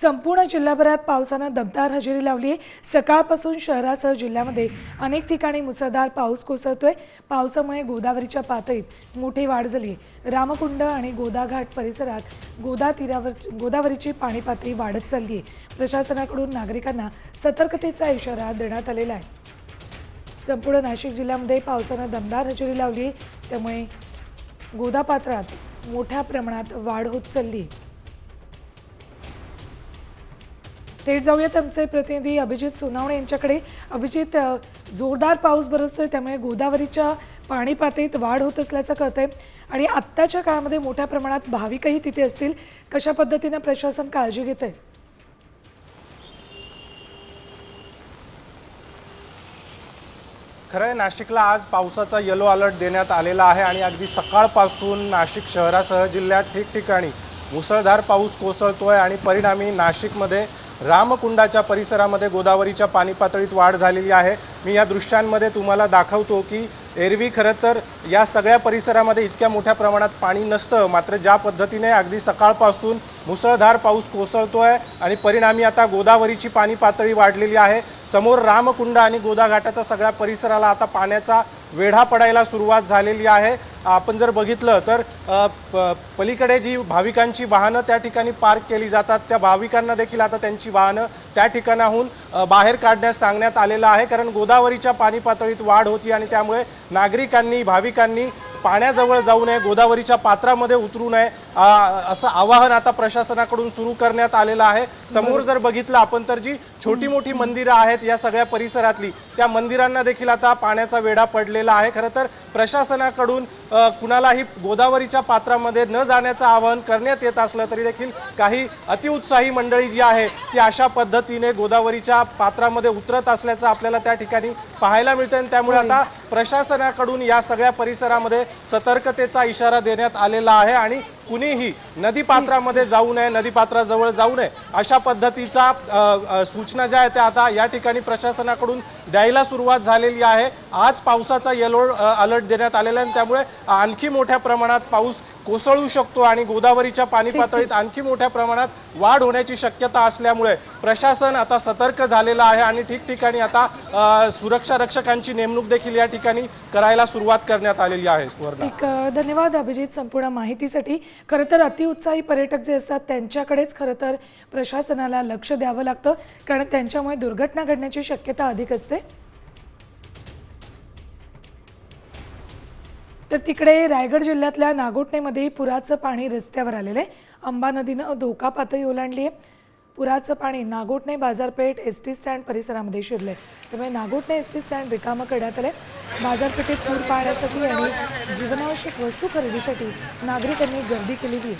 संपूर्ण जिल्हाभरात पावसानं दमदार हजेरी लावली आहे सकाळपासून शहरासह जिल्ह्यामध्ये अनेक ठिकाणी मुसळधार पाऊस कोसळतोय. पावसामुळे गोदावरीच्या पातळीत मोठी वाढ झाली आहे रामकुंड आणि गोदाघाट परिसरात गोदा तीरावर गोदावरीची पाणी पातळी वाढत चालली आहे प्रशासनाकडून नागरिकांना सतर्कतेचा इशारा देण्यात आलेला आहे. संपूर्ण नाशिक जिल्ह्यामध्ये पावसानं दमदार हजेरी लावली आहे त्यामुळे गोदापात्रात मोठ्या प्रमाणात वाढ होत चालली थेट जाऊयात आमचे प्रतिनिधी अभिजित सोनावणे यांच्याकडे. अभिजित जोरदार पाऊस बरसतोय त्यामुळे गोदावरीच्या पाणी पातळीत वाढ होत असल्याचं कळतंय. आणि आत्ताच्या काळामध्ये मोठ्या प्रमाणात भाविकही तिथे असतील. कशा पद्धतीनं प्रशासन काळजी घेत आहे खरं आहे नाशिकला आज पावसाचा येलो अलर्ट देण्यात आलेला आहे आणि अगदी सकाळपासून नाशिक शहरासह जिल्ह्यात ठिकठिकाणी मुसळधार पाऊस कोसळतोय आणि परिणामी नाशिकमध्ये रामकुंडाच्या परिसरामध्ये गोदावरीच्या पाणी पातळीत वाढ झालेली आहे. मी या दृश्यांमध्ये तुम्हाला दाखवतो की एरवी खरं तर या सगळ्या परिसरामध्ये इतक्या मोठ्या प्रमाणात पाणी नसतं. मात्र ज्या पद्धतीने अगदी सकाळपासून मुसळधार पाऊस कोसळतो आहे आणि परिणामी आता गोदावरीची पाणी पातळी वाढलेली आहे. समोर रामकुंड आणि गोदाघाटाचा सगळ्या परिसराला आता पाण्याचा वेढा पडायला सुरुवात झालेली आहे. आपण जर बघितलं तर पलीकडे जी भाविकांची वाहनं त्या ठिकाणी पार्क केली जातात त्या भाविकांना देखील आता त्यांची वाहनं त्या ठिकाणाहून बाहेर काढण्यास सांगण्यात आलेलं आहे. कारण गोदावरीच्या पाणी पातळीत वाढ होती आणि त्यामुळे नागरिकांनी भाविकांनी पाण्याजवळ जाऊ नये गोदावरीच्या पात्रामध्ये उतरू नये असं आवाहन आता प्रशासनाकडून सुरू करण्यात आलेलं आहे. समोर जर बघितलं आपण तर जी छोटी मोठी मंदिरं आहेत या सगळ्या परिसरातली. त्या मंदिरांना देखील आता पाण्याचा वेढा पडलेला आहे. खरं तर प्रशासनाकडून कुणालाही गोदावरीच्या पात्रामध्ये न जाण्याचं आवाहन करण्यात येत असलं तरी देखील काही अतिउत्साही मंडळी जी आहे ती अशा पद्धतीने गोदावरीच्या पात्रामध्ये उतरत असल्याचं आपल्याला त्या ठिकाणी पाहायला मिळतं आणि त्यामुळे आता प्रशासनाकडून या सगळ्या परिसरामध्ये सतर्कतेचा इशारा देण्यात आलेला आहे आणि कुणीही नदीपात्रामध्ये जाऊ नये नदीपात्राजवळ जाऊ नये अशा पद्धतीचा सूचना ज्या आहेत त्या आता या ठिकाणी प्रशासनाकडून द्यायला सुरुवात झालेली आहे. आज पावसाचा येलो अलर्ट देण्यात आलेला आहे आणि त्यामुळे आणखी मोठ्या प्रमाणात पाऊस कोसळू शकतो आणि गोदावरीच्या पाणी पातळीत आणखी मोठ्या प्रमाणात वाढ होण्याची शक्यता असल्यामुळे प्रशासन आता सतर्क झालेलं आहे आणि ठिकठिकाणी आता सुरक्षा रक्षकांची नेमणूक देखील या ठिकाणी करायला सुरुवात करण्यात आलेली आहे सुवर्णा. धन्यवाद अभिजित संपूर्ण माहितीसाठी. खरं तर अतिउत्साही पर्यटक जे असतात त्यांच्याकडेच खरं तर प्रशासनाला लक्ष द्यावं लागतं कारण त्यांच्यामुळे दुर्घटना घडण्याची शक्यता अधिक असते. तर तिकडे रायगड जिल्ह्यातल्या नागोठणेमध्ये पुराचं पाणी रस्त्यावर आलेलं आहे. अंबा नदीनं धोका पातळी ओलांडली आहे. पुराचं पाणी नागोठणे बाजारपेठ एस टी स्टँड परिसरामध्ये शिरले त्यामुळे नागोठणे एस टी स्टँड रिकामं करण्यात आलंय. बाजारपेठेत पूर पाहण्यासाठी आणि जीवनावश्यक वस्तू खरेदीसाठी नागरिकांनी गर्दी केलेली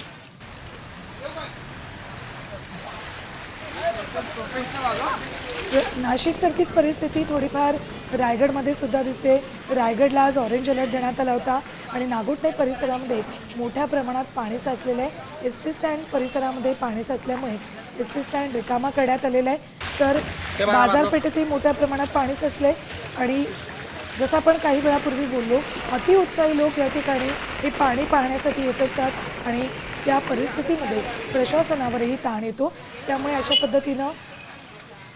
नाशिकसारखीच परिस्थिती थोडीफार रायगडमध्ये सुद्धा दिसते. रायगडला आज ऑरेंज अलर्ट देण्यात आला होता आणि नागोठणे परिसरामध्ये मोठ्या प्रमाणात पाणी साचलेलं आहे. एस टी स्टँड परिसरामध्ये पाणी साचल्यामुळे एस टी स्टँड रिकामा करण्यात आलेला आहे. तर बाजारपेठेतही मोठ्या प्रमाणात पाणी साचलंय आणि जसं आपण काही वेळापूर्वी बोललो अतिउत्साही लोक या ठिकाणी हे पाणी पाहण्यासाठी येत असतात आणि त्या परिस्थितीमध्ये प्रशासनावरही ताण येतो. त्यामुळे अशा पद्धतीनं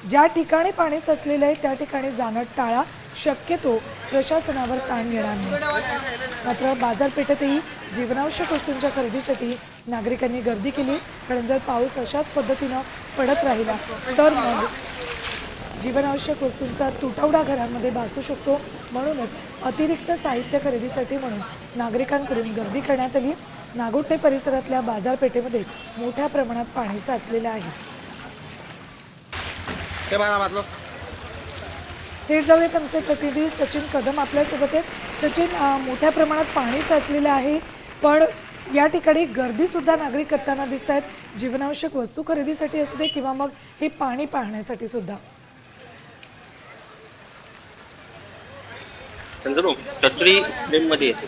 ज्या ठिकाणी पाणी साचलेलं आहे त्या ठिकाणी जाणं टाळा. शक्यतो प्रशासनावर ताण येणार नाही. मात्र बाजारपेठेतही जीवनावश्यक वस्तूंच्या खरेदीसाठी नागरिकांनी गर्दी केली. कारण जर पाऊस अशाच पद्धतीनं पडत राहिला तर मग जीवनावश्यक वस्तूंचा तुटवडा घरांमध्ये भासू शकतो. म्हणूनच अतिरिक्त साहित्य खरेदीसाठी म्हणून नागरिकांकडून गर्दी करण्यात आली. नागोठणे परिसरातल्या बाजारपेठेमध्ये मोठ्या प्रमाणात पाणी साचलेलं आहे. ते मला मातलो थेट जाऊयात आमचे प्रतिनिधी सचिन कदम आपल्यासोबत आहेत. सचिन अं, मोठ्या प्रमाणात पाणी साचलेलं आहे पण या ठिकाणी गर्दी सुद्धा नागरिक करताना दिसत आहेत. जीवनावश्यक वस्तू खरेदीसाठी असू दे किंवा मग हे पाणी पाहण्यासाठी सुद्धा. मध्ये येते.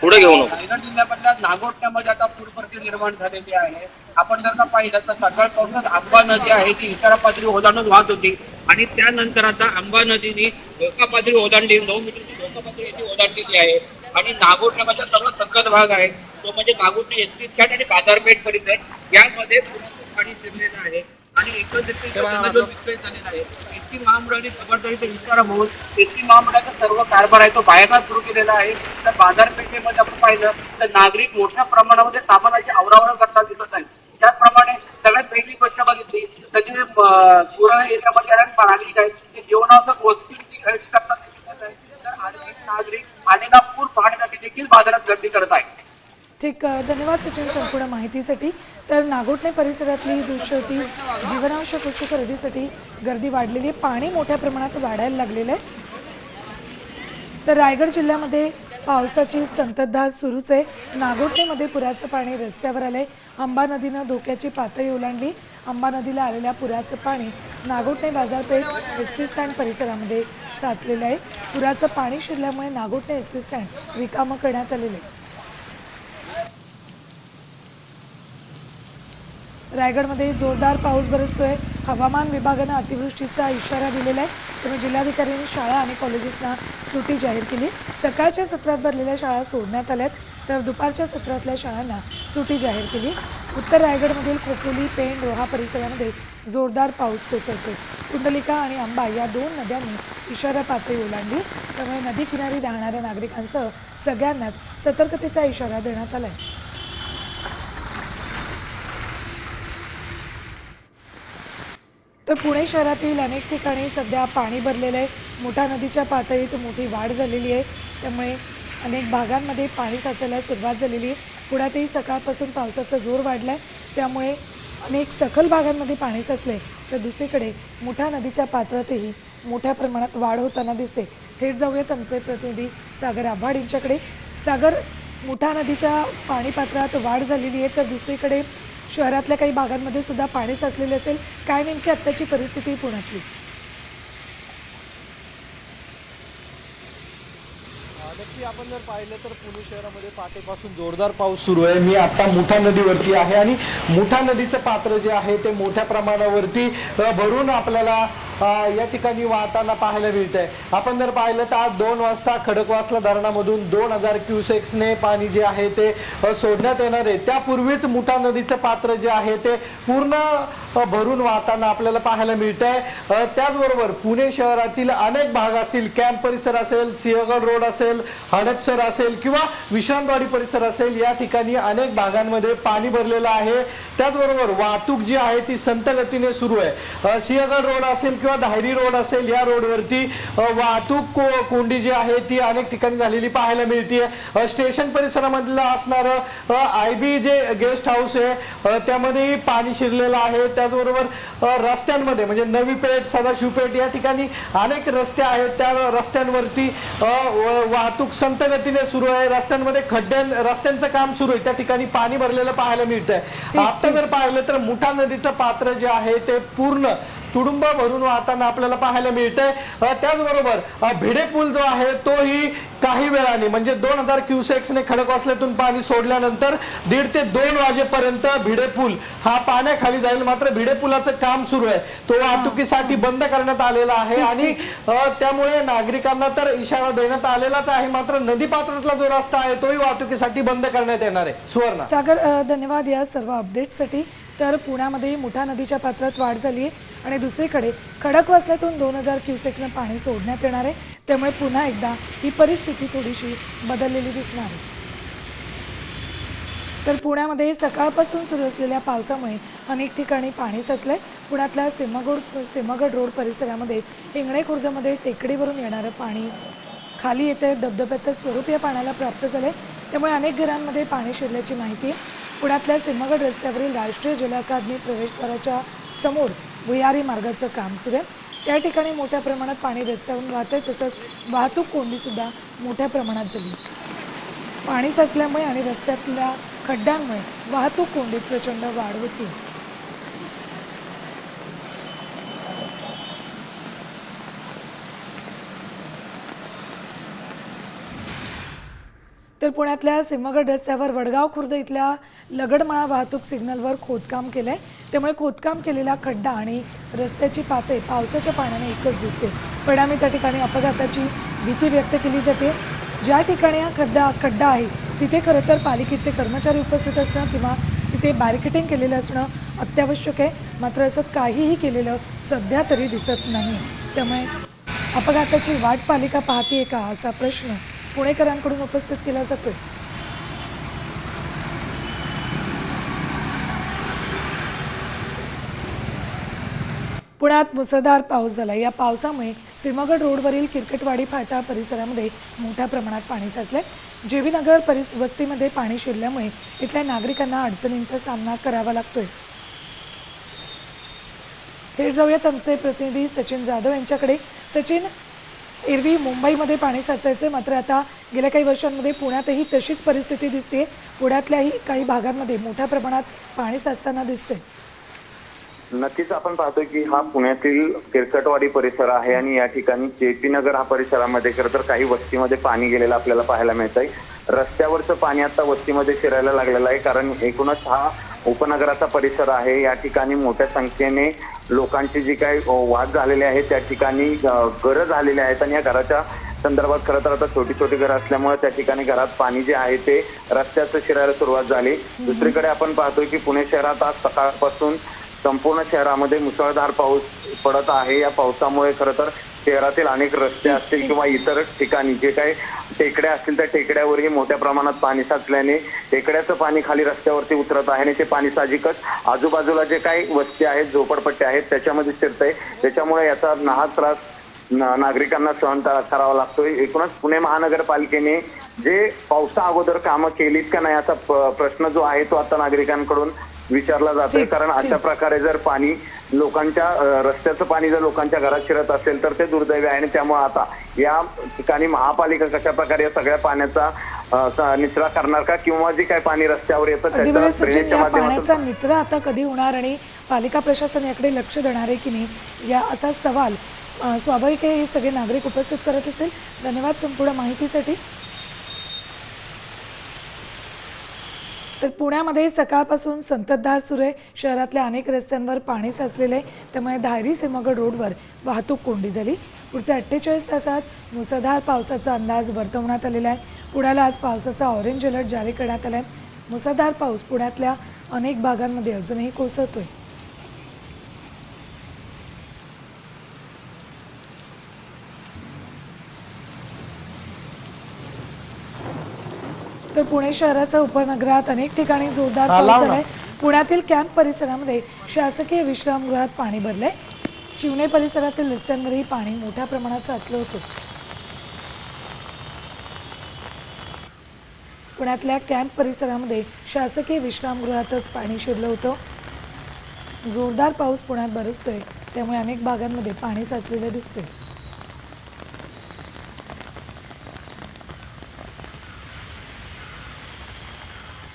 पुढे घेऊ नको. रायगड जिल्ह्यामधल्या नागोठण्यामध्ये आता पूर परिस्थिती निर्माण झालेली आहे. आपण जर का पाहिलं तर सकाळपासूनच आंबा नदी आहे ती इशारा पातळी ओलांडून वाहत होती. आणि त्यानंतर आता आंबा नदीने धोका पातळी ओलांडली नऊ मीटरची धोका पातळी ती ओलांडलेली आहे. आणि नागोठण्यामध्ये सर्वात संकट भाग आहे. तो म्हणजे नागोठणे एस टी स्टँड आणि बाजारपेठ परिसर. यामध्ये पाणी शिरलेलं आहे. आणि एकंदरीत विस्कळीत झालेलं आहे. एसटी महामंडळाची खबरदारीचा इशारा म्हणून एसटी महामंडळाचा सर्व कारभार आहे तो बाहेरला सुरू केलेला आहे. तर बाजारपेठेमध्ये आपण पाहिलं तर नागरिक मोठ्या प्रमाणामध्ये सामानाची आवरावर करता दिसत आहे त्याचप्रमाणे सगळ्यात पहिली गोष्ट बघितली तर जे सुरण नागरिक आहेत ते जेवणाचं वस्तूंची खरेदी करतात. तर आर्थिक नागरिक आलेला पूर पाहण्यासाठी देखील बाजारात गर्दी करत आहेत ठीक धन्यवाद सचिन संपूर्ण माहितीसाठी. तर नागोठणे परिसरातली ही दृश्य होती. जीवनावश्यक वस्तू खरेदीसाठी गर्दी वाढलेली आहे. पाणी मोठ्या प्रमाणात वाढायला लागलेलं आहे. तर रायगड जिल्ह्यामध्ये पावसाची संततधार सुरूच आहे. नागोठणेमध्ये पुराचं पाणी रस्त्यावर आलं आहे अंबा नदीनं धोक्याची पातळी ओलांडली. अंबा नदीला आलेल्या पुराचं पाणी नागोठणे बाजारपेठ एस टी स्टँड परिसरामध्ये साचलेलं आहे. पुराचं पाणी शिरल्यामुळे नागोठणे एस टी स्टँड रिकामं करण्यात आलेलं आहे. रायगडमध्ये जोरदार पाऊस बरसतोय. हवामान विभागानं अतिवृष्टीचा इशारा दिलेला आहे. त्यामुळे जिल्हाधिकाऱ्यांनी शाळा आणि कॉलेजेसना सुट्टी जाहीर केली. सकाळच्या सत्रात भरलेल्या शाळा सोडण्यात आल्यात तर दुपारच्या सत्रातल्या शाळांना सुट्टी जाहीर केली. उत्तर रायगडमधील खोपोली पेण रोहा परिसरामध्ये जोरदार पाऊस कोसळतोय. कुंडलिका आणि आंबा या दोन नद्यांनी इशारा पातळी ओलांडली. त्यामुळे नदी किनारी राहणाऱ्या नागरिकांसह सगळ्यांनाच सतर्कतेचा इशारा देण्यात आला आहे तर पुणे शहरातील अनेक ठिकाणी सध्या पाणी भरलेलं आहे. मोठा नदीच्या पातळीत मोठी वाढ झालेली आहे. त्यामुळे अनेक भागांमध्ये पाणी साचायला सुरुवात झालेली आहे. पुण्यातही सकाळपासून पावसाचा जोर वाढला आहे त्यामुळे अनेक सखल भागांमध्ये पाणी साचले तर दुसरीकडे मुठा नदीच्या पात्रातही मोठ्या प्रमाणात वाढ होताना दिसते. थेट जाऊयात आमचे प्रतिनिधी सागर आव्हाड यांच्याकडे. सागर मुठा नदीच्या पाणी पात्रात वाढ झालेली आहे. तर दुसरीकडे शहरातल्या काही भागांमध्ये सुद्धा पाणी साचलेले असेल काय नेमकी आत्ताची परिस्थिती पुण्यातली? नक्की आपण जर पाहिलं तर पुणे शहरामध्ये पहाटेपासून जोरदार पाऊस सुरू आहे. मी आता मुठा नदीवरती आहे आणि मुठा नदीचं पात्र जे आहे ते मोठ्या प्रमाणावरती भरून आपल्याला या ठिकाणी वाहताना पाहायला मिळत आहे आपण जर पाहिलं तर आज दोन वाजता खडकवासला धरणामधून दोन हजार क्युसेक्सने पाणी जे आहे ते सोडण्यात येणार आहे. त्यापूर्वीच मुठा नदीचं पात्र जे आहे ते पूर्ण भरून वाहताना आपल्याला पाहायला मिळत आहे त्याचबरोबर पुणे शहरातील अनेक भाग असतील कॅम्प परिसर असेल सिंहगड रोड असेल हडपसर असेल किंवा विश्रामवाडी परिसर असेल या ठिकाणी अनेक भागांमध्ये पाणी भरलेलं आहे. त्याचबरोबर वाहतूक जी आहे ती संत गतीने सुरू आहे. सिंहगड रोड असेल किंवा धायरी रोड असेल या रोडवरती वाहतूक को- कोंडी जी आहे ती अनेक ठिकाणी झालेली पाहायला मिळते स्टेशन परिसरामधलं असणारं I B J guest house आहे अ, त्यामध्येही पाणी शिरलेलं आहे. त्याचबरोबर रस्त्यांमध्ये म्हणजे नवी पेठ सदाशिवपेठ या ठिकाणी अनेक रस्ते आहेत. त्या रस्त्यांवरती वाहतूक संत गतीने सुरू आहे. रस्त्यांमध्ये खड्ड्यां रस्त्यांचं काम सुरू आहे. त्या ठिकाणी पाणी भरलेलं पाहायला मिळत आहे आता जर पाहिलं तर मुठा नदीचं पात्र जे आहे ते पूर्ण तुडुंब भरून वाहताना आपल्याला पाहायला मिळतंय. त्याचबरोबर भिडे पूल जो आहे तोही काही वेळाने म्हणजे दोन हजार क्युसेक्सने खडकवासल्यातून पाणी सोडल्यानंतर दीड ते दोन वाजेपर्यंत भिडे पूल हा पाण्याखाली जाईल. मात्र भिडे पुलाचं काम सुरू आहे. तो वाहतुकीसाठी बंद करण्यात आलेला आहे आणि त्यामुळे नागरिकांना तर इशारा देण्यात आलेलाच आहे. मात्र नदी पात्रातला जो रस्ता आहे तोही वाहतुकीसाठी बंद करण्यात येणार आहे. सुवर्णा. सागर धन्यवाद या सर्व अपडेटसाठी तर पुण्यामध्ये मुठा नदीच्या पात्रात वाढ झाली आहे आणि दुसरीकडे खडकवासल्यातून दोन हजार क्युसेकनं पाणी सोडण्यात येणार आहे. त्यामुळे पुन्हा एकदा ही परिस्थिती थोडीशी बदललेली दिसणार आहे. तर पुण्यामध्ये सकाळपासून सुरू असलेल्या पावसामुळे अनेक ठिकाणी पाणी साचलंय. पुण्यातल्या सिंहगड सिंहगड रोड परिसरामध्ये हिंगणे खुर्दमध्ये टेकडीवरून येणारं पाणी खाली येते धबधब्याचं स्वरूप या पाण्याला प्राप्त झालंय. त्यामुळे अनेक घरांमध्ये पाणी शिरल्याची माहिती आहे. पुण्यातल्या सिंहगड रस्त्यावरील राष्ट्रीय जल अकादमी प्रवेशद्वाराच्या समोर भुयारी मार्गाचं काम सुरू आहे. त्या ठिकाणी मोठ्या प्रमाणात पाणी रस्त्यावरून वाहत आहे तसंच वाहतूक कोंडीसुद्धा मोठ्या प्रमाणात झाली पाणी साचल्यामुळे आणि रस्त्यातल्या खड्ड्यांमुळे वाहतूक कोंडीत प्रचंड वाढ होती. तर पुण्यातल्या सिंहगड रस्त्यावर वडगाव खुर्द इथल्या लगडमाळा वाहतूक सिग्नलवर खोदकाम केलं आहे त्यामुळे खोदकाम केलेला खड्डा आणि रस्त्याची पातळी पावसाच्या पाण्याने एकच दिसते. परिणामी त्या ठिकाणी अपघाताची भीती व्यक्त केली जाते. ज्या ठिकाणी हा खड्डा खड्डा आहे तिथे खरं तर पालिकेचे कर्मचारी उपस्थित असणं किंवा तिथे बॅरिकेटिंग केलेलं असणं अत्यावश्यक आहे. मात्र असं काहीही केलेलं सध्या तरी दिसत नाही. त्यामुळे अपघाताची वाट पालिका पाहते का असा प्रश्न पुणेकरांकडून उपस्थित केला जातोय. पुण्यात मुसळधार पाऊस झाला. या पावसामुळे सिंहगड रोडवरील किरकटवाडी फाटा परिसरामध्ये मोठ्या प्रमाणात पाणी साचले जेवीनगर परिस वस्तीमध्ये पाणी शिरल्यामुळे इथल्या नागरिकांना अडचणींचा सामना करावा लागतोय. थेट जाऊयात आमचे प्रतिनिधी सचिन जाधव यांच्याकडे. सचिन एरवी मुंबईमध्ये पाणी साचायचे मात्र आता गेल्या काही वर्षांमध्ये पुण्यातही तशीच परिस्थिती दिसते. पुण्यातल्याही काही भागांमध्ये मोठ्या प्रमाणात पाणी साचताना दिसते. नक्कीच आपण पाहतोय की हा पुण्यातील किरकटवाडी परिसर आहे आणि या ठिकाणी जेपी नगर हा परिसरामध्ये खरं तर काही वस्तीमध्ये पाणी गेलेलं आपल्याला पाहायला मिळत आहे रस्त्यावरचं पाणी आता वस्तीमध्ये शिरायला लागलेलं आहे कारण एकूणच हा उपनगराचा परिसर आहे. या ठिकाणी मोठ्या संख्येने लोकांची जी काही वाद झालेले आहेत त्या ठिकाणी घरं झालेली आहेत आणि या घराच्या संदर्भात खरं तर आता छोटी छोटी घरं असल्यामुळे त्या ठिकाणी घरात पाणी जे आहे ते रस्त्याचं शिरायला सुरुवात झाली. दुसरीकडे आपण पाहतोय की पुणे शहरात आज सकाळपासून संपूर्ण शहरामध्ये मुसळधार पाऊस पडत आहे. या पावसामुळे खरं तर शहरातील अनेक रस्ते असतील किंवा इतर ठिकाणी जे काही टेकड्या असतील त्या टेकड्यावरही मोठ्या प्रमाणात पाणी साचल्याने टेकड्याचं पाणी खाली रस्त्यावरती उतरत आहे आणि ते पाणी साहजिकच आजूबाजूला जे काही वस्ती आहेत झोपडपट्ट्या आहेत त्याच्यामध्ये शिरतंय त्याच्यामुळे याचा नाहक त्रास नागरिकांना सहन करा- करावा लागतोय. एकूणच पुणे महानगरपालिकेने जे पावसा अगोदर कामं केलीत का नाही असा प्रश्न जो आहे तो आता नागरिकांकडून विचारला जातोय. कारण अशा. प्रकारे जर पाणी लोकांच्या रस्त्याचं पाणी जर लोकांच्या घरात शिरत असेल तर ते दुर्दैवी आहे आणि त्यामुळे आता या ठिकाणी महापालिका कशा प्रकारे या सगळ्या पाण्याचा निचरा करणार का? किंवा जे काही पाणी रस्त्यावर येतं पाण्याचा निचरा आता कधी होणार आणि पालिका प्रशासन याकडे लक्ष देणार आहे की नाही या असा सवाल स्वाभाविक आहे हे सगळे नागरिक उपस्थित करत असेल धन्यवाद संपूर्ण माहितीसाठी. तर पुण्यामध्ये सकाळपासून संततधार सुरू आहे. शहरातल्या अनेक रस्त्यांवर पाणी साचलेलं आहे. त्यामुळे धायरी सिंहगड रोडवर वाहतूक कोंडी झाली. पुढच्या अठ्ठेचाळीस तासात मुसळधार पावसाचा अंदाज वर्तवण्यात आलेला आहे. पुण्याला आज पावसाचा ऑरेंज अलर्ट जारी करण्यात आला आहे मुसळधार पाऊस पुण्यातल्या अनेक भागांमध्ये अजूनही कोसळतोय. तर पुणे शहराच्या उपनगरात अनेक ठिकाणी जोरदार पाऊस. झालाय. पुण्यातील कॅम्प परिसरामध्ये शासकीय विश्रामगृहात पाणी भरलंय. शिवने परिसरातील रस्त्यांवरही पाणी मोठ्या प्रमाणात साचलं होतं. पुण्यातल्या कॅम्प परिसरामध्ये शासकीय विश्रामगृहातच पाणी शिरलं होतं. जोरदार पाऊस पुण्यात बरसतोय त्यामुळे अनेक भागांमध्ये पाणी साचलेलं दिसतंय.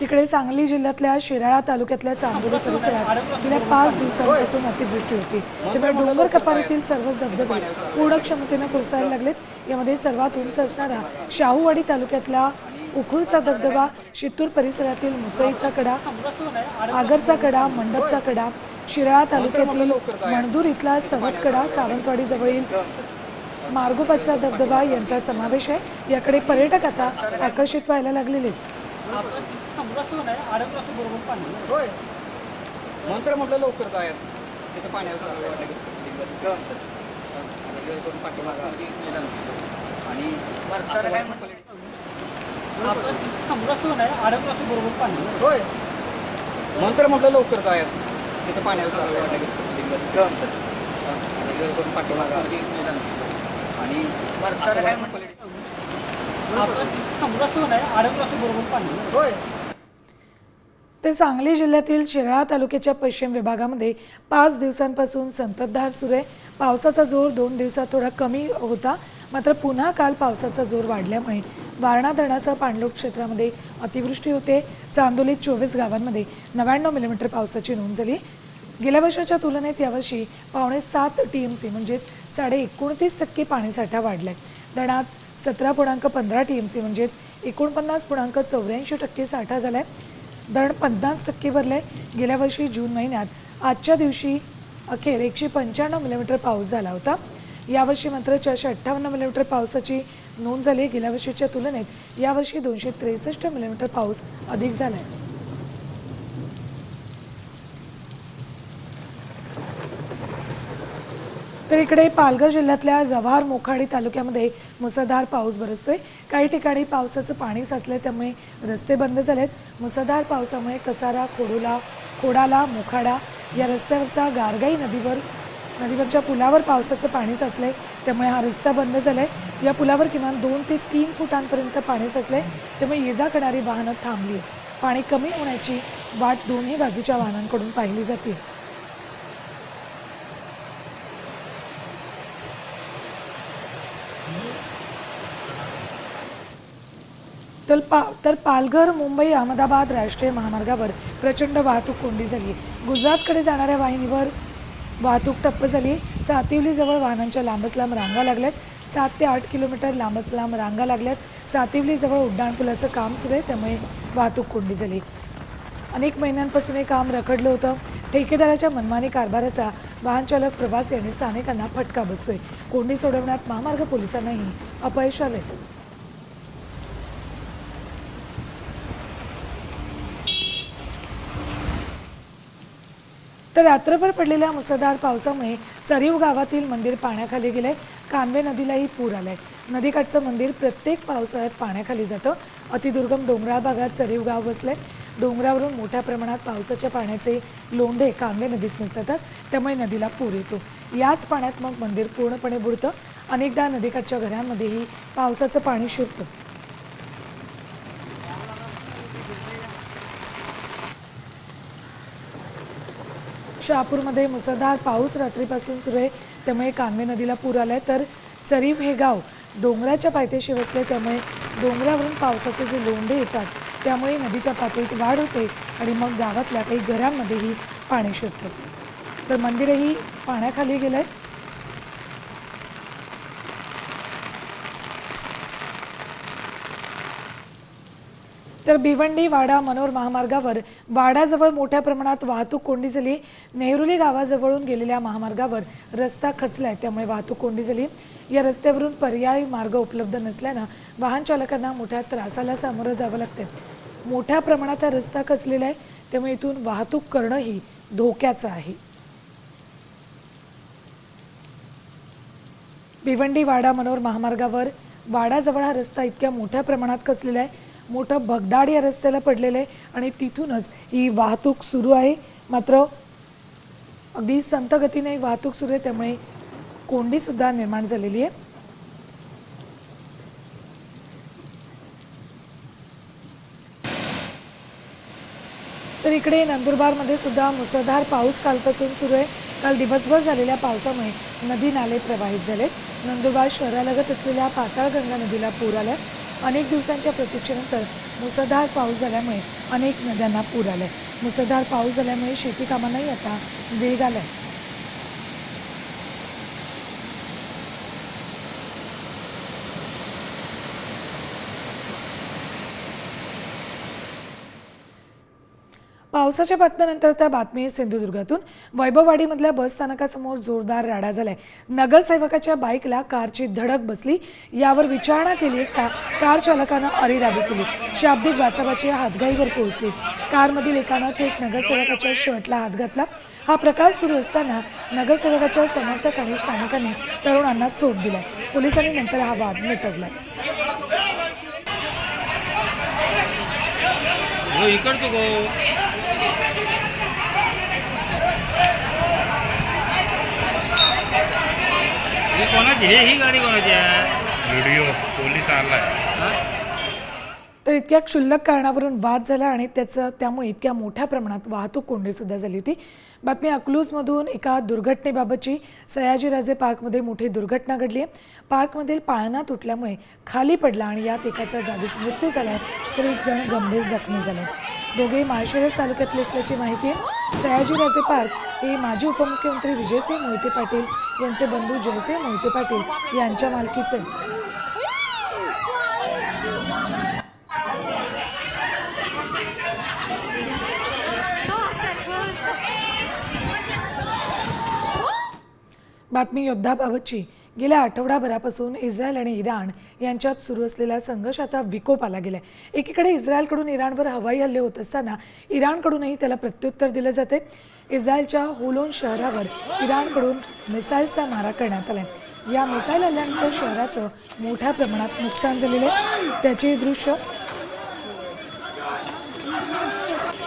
तिकडे सांगली जिल्ह्यातल्या शिराळा तालुक्यातल्या चांदोली परिसरात गेल्या पाच दिवसांपासून अतिवृष्टी होती. त्यामुळे डोंगर कपारीतील सर्वच धबधबे पूर्ण क्षमतेनं कोसळायला लागलेत. यामध्ये सर्वात उंच असणारा शाहूवाडी तालुक्यातला उखळूचा धबधबा शितूर परिसरातील मुसईचा कडा आगरचा कडा मंडपचा कडा शिराळा तालुक्यातील मणदूर इथला सवटकडा सावंतवाडी जवळील मार्गोपातचा धबधबा यांचा समावेश आहे. याकडे पर्यटक आता आकर्षित व्हायला लागलेले आहेत. मंत्र म्हटलं लवकर जाय तिथं पाण्यावर काय होय. मंत्र म्हटलं लवकर जाय तिथं पाण्यावर आणि वरचं काय म्हटलं होय तर सांगली जिल्ह्यातील शिराळा तालुक्याच्या पश्चिम विभागामध्ये पाच दिवसांपासून संततधार सुरू आहे. पावसाचा जोर दोन दिवसात थोडा कमी होता. मात्र पुन्हा काल पावसाचा जोर वाढल्यामुळे वारणा धरणासह पाणलोट क्षेत्रामध्ये अतिवृष्टी होते. चांदोलीत चोवीस गावांमध्ये नव्याण्णव मिलीमीटर पावसाची नोंद झाली. गेल्या वर्षाच्या तुलनेत यावर्षी पावणे सात टी एम सी म्हणजेच साडे एकोणतीस टक्के पाणीसाठा वाढलाय. धरणात सतरा पूर्णांक पंधरा टी एम सी म्हणजेच एकोणपन्नास पूर्णांक चौऱ्याऐंशी टक्के साठा झाला आहे धरण पन्नास टक्के भरलंय. गेल्या वर्षी जून महिन्यात आजच्या दिवशी अखेर एकशे पंच्याण्णव मिलीमीटर पाऊस झाला होता. यावर्षी मात्र चारशे अठ्ठावन्न मिलीमीटर पावसाची नोंद झाली. गेल्या वर्षीच्या तुलनेत यावर्षी दोनशे त्रेसष्ट मिलीमीटर पाऊस अधिक झाला आहे तर इकडे पालघर जिल्ह्यातल्या जव्हार मोखाडी तालुक्यामध्ये मुसळधार पाऊस बरसतोय. काही ठिकाणी पावसाचं पाणी साचलंय त्यामुळे रस्ते बंद झालेत. मुसळधार पावसामुळे कसारा खोडोला खोडाला मोखाडा या रस्त्यावरचा गारगाई नदीवर नदीवरच्या पुलावर पावसाचं पाणी साचलंय. त्यामुळे हा रस्ता बंद झालाय. या पुलावर किमान दोन ते तीन फुटांपर्यंत पाणी साचलंय. त्यामुळे ये जा करणारी वाहनं थांबली पाणी कमी होण्याची वाट दोन्ही बाजूच्या वाहनांकडून पाहिली जाते. तर पा तर पालघर मुंबई अहमदाबाद राष्ट्रीय महामार्गावर प्रचंड वाहतूक कोंडी झाली. गुजरातकडे जाणाऱ्या वाहिनीवर वाहतूक ठप्प झाली. सातिवलीजवळ वाहनांच्या लांबच लांब रांगा लागल्यात. सात ते आठ किलोमीटर लांबच लांब रांगा लागल्यात. सातिवलीजवळ उड्डाणपुलाचं काम सुरू आहे त्यामुळे वाहतूक कोंडी झाली. अनेक महिन्यांपासून हे काम रखडलं होतं. ठेकेदाराच्या मनमानी कारभाराचा वाहनचालक प्रवास प्रवासी आणि स्थानिकांना फटका बसतोय. कोंडी सोडवण्यात महामार्ग पोलिसांनाही अपयश आलंय. तर रात्रभर पडलेल्या मुसळधार पावसामुळे चरीव गावातील मंदिर पाण्याखाली गेले कानवे नदीलाही पूर आलाय. नदीकाठचं मंदिर प्रत्येक पावसाळ्यात पाण्याखाली जातं. अतिदुर्गम डोंगराळ भागात सरीव गाव बसलंय डोंगरावरून मोठ्या प्रमाणात पावसाच्या पाण्याचे लोंढे कानवे नदीत मिसळतात. त्यामुळे नदीला पूर येतो. याच पाण्यात मग मंदिर पूर्णपणे बुडतं. अनेकदा नदीकाठच्या घरांमध्येही पावसाचं पाणी शिरतं. शहापूरमध्ये मुसळधार पाऊस रात्रीपासून सुरू आहे. त्यामुळे कान्वे नदीला पूर आलाय. तर चरीव हे गाव डोंगराच्या पायथ्याशी वसले त्यामुळे डोंगरावरून पावसाचे जे लोंढे येतात त्यामुळे नदीच्या पातळीत वाढ होते आणि मग गावातल्या काही घरांमध्येही पाणी शिरतं. तर मंदिरही पाण्याखाली गेलं आहे तर भिवंडी वाडा मनोर महामार्गावर वाडाजवळ मोठ्या प्रमाणात वाहतूक कोंडी झाली. नेहरुली गावाजवळून गेलेल्या महामार्गावर रस्ता खचलाय त्यामुळे वाहतूक कोंडी झाली. या रस्त्यावरून पर्यायी मार्ग उपलब्ध नसल्यानं वाहन चालकांना मोठ्या त्रासाला सामोरं जावं लागतंय. मोठ्या प्रमाणात हा रस्ता खचलेला आहे त्यामुळे इथून वाहतूक करणंही धोक्याचं आहे. भिवंडी वाडा मनोर महामार्गावर वाडाजवळ हा रस्ता इतक्या मोठ्या प्रमाणात कसलेला आहे. मोठं भगदाड या रस्त्याला पडलेलं आहे आणि तिथूनच ही वाहतूक सुरू आहे. मात्र अगदी संतगतीने ही वाहतूक सुरू आहे त्यामुळे कोंडीसुद्धा निर्माण झालेली आहे. तर इकडे नंदुरबारमध्ये सुद्धा मुसळधार पाऊस कालपासून सुरू आहे. काल दिवसभर झालेल्या पावसामुळे नदी नाले प्रवाहित झाले नंदुरबार शहरालगत असलेल्या पाताळगंगा नदीला पूर आला अनेक दिवसांच्या प्रतीक्षेनंतर मुसळधार पाऊस झाल्यामुळे अनेक नद्यांना पूर आलाय. मुसळधार पाऊस झाल्यामुळे शेतीकामांनाही आता वेग आलाय. पावसाच्या बातम्यानंतर त्या बातमी सिंधुदुर्गातून. वैभववाडीमधल्या बस स्थानकासमोर जोरदार राडा झालाय. नगरसेवकाच्या बाईकला कारची धडक बसली. यावर विचारणा केली असता कार चालकानं अरेरावी केली. शाब्दिक वाचावाची हातगाईवर पोहोचली. कारमधील एकानं थेट नगरसेवकाच्या शर्टला हात घातला. हा प्रकार सुरू असताना नगरसेवकाच्या समर्थक आणि स्थानिकांनी तरुणांना चोप दिला पोलिसांनी नंतर हा वाद मिटवलाय इकडचं गो. ही कोणाची? हे ही गाडी कोणाची आहे? व्हिडिओ पोलीस आलाय. तर इतक्या क्षुल्लक कारणावरून वाद झाला आणि त्याचं त्यामुळे इतक्या मोठ्या प्रमाणात वाहतूक कोंडीसुद्धा झाली होती. बातमी अकलूजमधून एका दुर्घटनेबाबतची सयाजीराजे पार्कमध्ये मोठी दुर्घटना घडली आहे. पार्कमधील पाळणा तुटल्यामुळे खाली पडला आणि यात एकाचा जागीच मृत्यू झाला आहे. तर एक जण गंभीर जखमी झाले दोघे माळशिरस तालुक्यातले असल्याची माहिती आहे. सयाजीराजे पार्क हे माजी उपमुख्यमंत्री विजयसिंह मोहिते पाटील यांचे बंधू जयसिंह मोहिते पाटील यांच्या मालकीचे बातमी योद्धाबाबतची. गेल्या आठवडाभरापासून इस्रायल आणि इराण यांच्यात सुरू असलेला संघर्ष आता विकोपाला आहे एकीकडे इस्रायलकडून इराणवर हवाई हल्ले होत असताना इराणकडूनही त्याला प्रत्युत्तर दिलं जाते इस्रायलच्या होलोन शहरावर इराणकडून मिसाईलचा मारा करण्यात आलाय. या मिसाईल हल्ल्यानंतर शहराचं मोठ्या प्रमाणात नुकसान झालेलं आहे. त्याचे दृश्य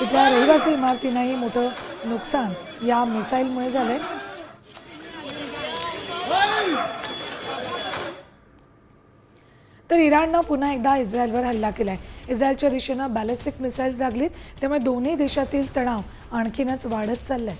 इथल्या रहिवासी इमारतींनाही मोठं नुकसान या मिसाईलमुळे झालं आहे तर इराणनं पुन्हा एकदा इस्रायलवर हल्ला केलाय. इस्रायलच्या दिशेनं बॅलिस्टिक मिसाईल्स लागलीत त्यामुळे दोन्ही देशातील तणाव आणखीनच वाढत चाललाय.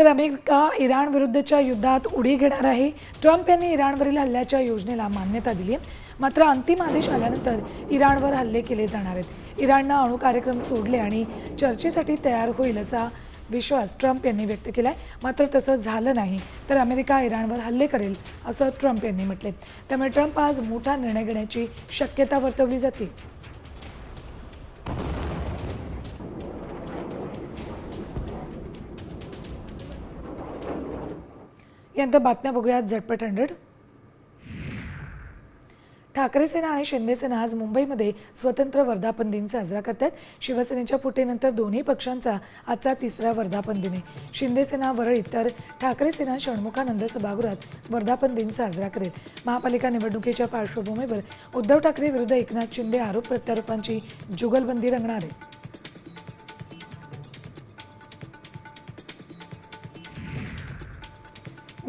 तर अमेरिका इराण विरुद्धच्या युद्धात उडी घेणार आहे. ट्रम्प यांनी इराणवरील हल्ल्याच्या योजनेला मान्यता दिली आहे. मात्र अंतिम आदेश आल्यानंतर इराणवर हल्ले केले जाणार आहेत. इराणनं अणू कार्यक्रम सोडले आणि चर्चेसाठी तयार होईल असा विश्वास ट्रम्प यांनी व्यक्त केला आहे मात्र तसं झालं नाही तर अमेरिका इराणवर हल्ले करेल असं ट्रम्प यांनी म्हटले त्यामुळे ट्रम्प आज मोठा निर्णय घेण्याची शक्यता वर्तवली जाते. यानंतर बातम्या बघूयात झटपट हंड्रेड. ठाकरे सेना आणि शिंदे सेना आज मुंबईमध्ये स्वतंत्र वर्धापन दिन साजरा करतात. शिवसेनेच्या फुटेनंतर दोन्ही पक्षांचा आजचा तिसरा वर्धापन दिन आहे. शिंदे सेना वरळीत तर ठाकरे सेना षण्मुखानंद सभागृहात वर्धापन दिन साजरा करेल. महापालिका निवडणुकीच्या पार्श्वभूमीवर उद्धव ठाकरे विरुद्ध एकनाथ शिंदे आरोप प्रत्यारोपांची जुगलबंदी रंगणार आहे.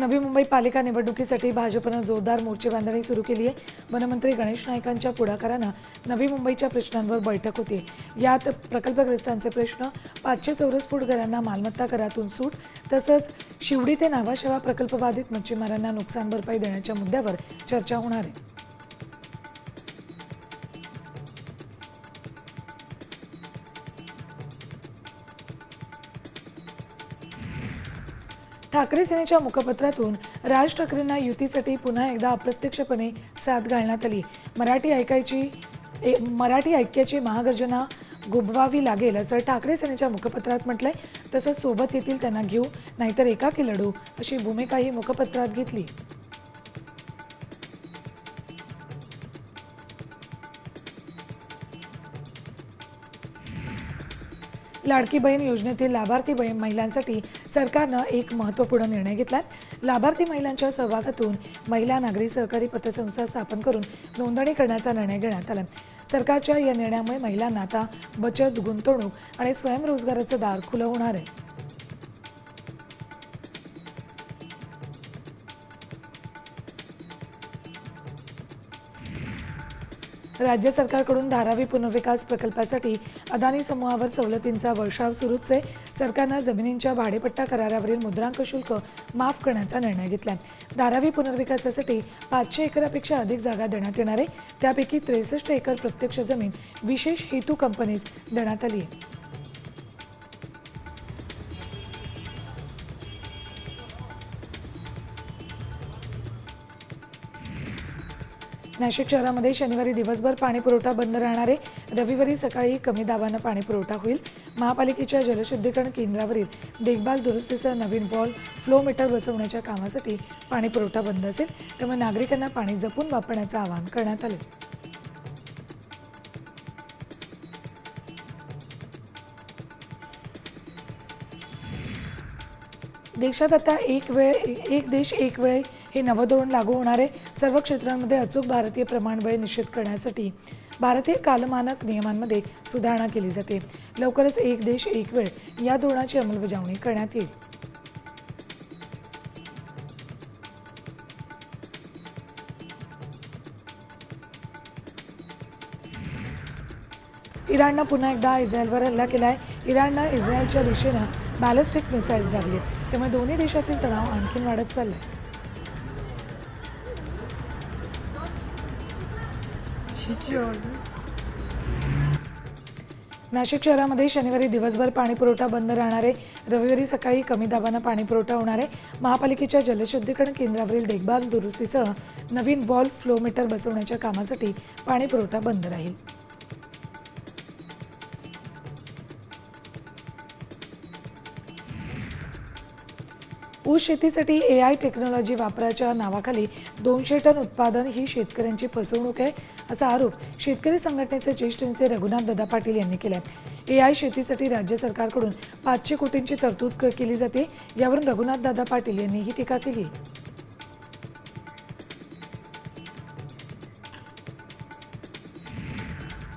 नवी मुंबई पालिका निवडणुकीसाठी भाजपनं जोरदार मोर्चे बांधणी सुरू केली आहे. वनमंत्री गणेश नाईकांच्या पुढाकारानं नवी मुंबईच्या प्रश्नांवर बैठक होती. यात प्रकल्पग्रस्तांचे प्रश्न पाचशे चौरस फूट घरांना मालमत्ता करातून सूट तसंच शिवडी ते नावाशेवा प्रकल्पबाधित मच्छीमारांना नुकसान भरपाई देण्याच्या मुद्द्यावर चर्चा होणार आहे. ठाकरे सेनेच्या मुखपत्रातून राज ठाकरेंना युतीसाठी पुन्हा एकदा अप्रत्यक्षपणे साथ घालण्यात आली. मराठी ऐकायची ए, मराठी ऐक्याची महागर्जना गुबवावी लागेल असं ठाकरे सेनेच्या मुखपत्रात म्हटलंय. तसंच सोबत येतील त्यांना घेऊ नाहीतर एकाकी लढू अशी भूमिकाही मुखपत्रात घेतली. लाडकी बहीण योजनेतील लाभार्थी बहीण महिलांसाठी सरकारनं एक महत्त्वपूर्ण निर्णय घेतला लाभार्थी महिलांच्या सहभागातून महिला नागरी सहकारी पतसंस्था स्थापन करून नोंदणी करण्याचा निर्णय घेण्यात आला सरकारच्या या निर्णयामुळे महिलांना आता बचत गुंतवणूक आणि स्वयंरोजगाराचं दार खुलं होणार आहे. राज्य सरकारकडून धारावी पुनर्विकास प्रकल्पासाठी अदानी समूहावर सवलतींचा वर्षाव सुरूच आहे सरकारनं जमिनींच्या भाडेपट्टा करारावरील मुद्रांक शुल्क माफ करण्याचा निर्णय घेतला धारावी पुनर्विकासासाठी पाचशे एकरापेक्षा अधिक जागा देण्यात येणार आहे. त्यापैकी त्रेसष्ट एकर प्रत्यक्ष जमीन विशेष हेतू कंपनीस देण्यात आली आहे. नाशिक शहरामध्ये शनिवारी दिवसभर पाणी पुरवठा बंद राहणार आहे रविवारी सकाळी कमी दाबानं पाणी पुरवठा होईल. महापालिकेच्या जलशुद्धीकरण केंद्रावरील देखभाल दुरुस्तीसह नवीन वॉल फ्लो मीटर बसवण्याच्या कामासाठी पाणी पुरवठा बंद असेल त्यामुळे नागरिकांना पाणी जपून वापरण्याचं आवाहन करण्यात आले. देशात आता एक वेळ एक देश एक वेळ हे नवं धोरण लागू होणार आहे. सर्व क्षेत्रांमध्ये अचूक भारतीय प्रमाणवेळ निश्चित करण्यासाठी भारतीय कालमानक नियमांमध्ये सुधारणा केली जाते. लवकरच एक देश एक वेळ या धोरणाची अंमलबजावणी करण्यात येईल. इराणनं पुन्हा एकदा इस्रायलवर हल्ला केला आहे इराणनं इस्रायलच्या दिशेनं बॅलिस्टिक मिसाईल्स डागली त्यामुळे दोन्ही देशातील तणाव आणखीन वाढत चाललाय. नाशिक शहरामध्ये शनिवारी दिवसभर पाणी पुरवठा बंद राहणार आहे. रविवारी सकाळी कमी दाबानं पाणी पुरवठा होणार आहे. महापालिकेच्या जलशुद्धीकरण केंद्रावरील देखभाल दुरुस्तीसह नवीन वॉल फ्लो मीटर बसवण्याच्या कामासाठी पाणी पुरवठा बंद राहील. ऊस शेतीसाठी ए आय टेक्नॉलॉजी वापराच्या नावाखाली दोनशे टन उत्पादन ही शेतकऱ्यांची फसवणूक आहे असा आरोप शेतकरी संघटनेचे ज्येष्ठ नेते रघुनाथ दादा पाटील यांनी केला ए आय शेतीसाठी राज्य सरकारकडून पाचशे कोटींची तरतूद केली जाते यावरून रघुनाथ दादा पाटील यांनी ही टीका केली. आहे